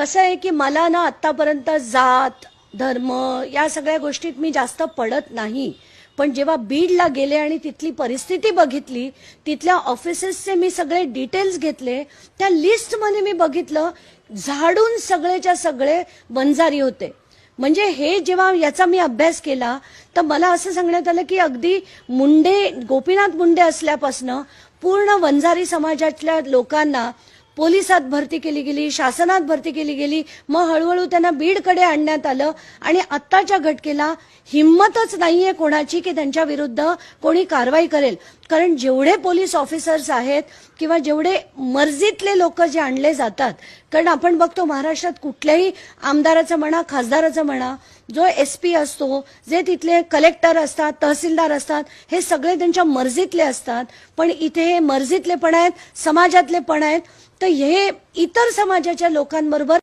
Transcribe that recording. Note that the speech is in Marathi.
कसं आहे की मला ना आत्तापर्यंत जात धर्म या सगळ्या गोष्टीत मी जास्त पडत नाही. पण जेव्हा बीडला गेले आणि तिथली परिस्थिती बघितली तिथल्या ऑफिसेसचे मी सगळे डिटेल्स घेतले त्या लिस्टमध्ये मी बघितलं झाडून सगळेच्या सगळे बंजारी होते. म्हणजे हे जेव्हा याचा मी अभ्यास केला तर मला असं सांगण्यात आलं की अगदी मुंडे गोपीनाथ मुंडे असल्यापासनं पूर्ण वंजारी समाजातल्या लोकांना पोलिसात भरती केली गेली शासनात भरती केली गेली मग हळूहळू त्यांना बीडकडे आणण्यात आलं आणि आत्ताच्या घटकेला हिंमतच नाहीये कोणाची की त्यांच्या विरुद्ध कोणी कारवाई करेल. कारण जेवढे पोलीस ऑफिसर्स आहेत किंवा जेवढे मर्जीतले लोक जे आणले जातात कारण आपण बघतो महाराष्ट्रात कुठल्याही आमदाराचं म्हणा खासदाराचं म्हणा जो एस पी असतो जे तिथले कलेक्टर असतात तहसीलदार असतात हे सगळे त्यांच्या मर्जीतले असतात. पण इथे हे मर्जीतले पण आहेत समाजातले पण आहेत. तर हे इतर समाजाच्या लोकांबरोबर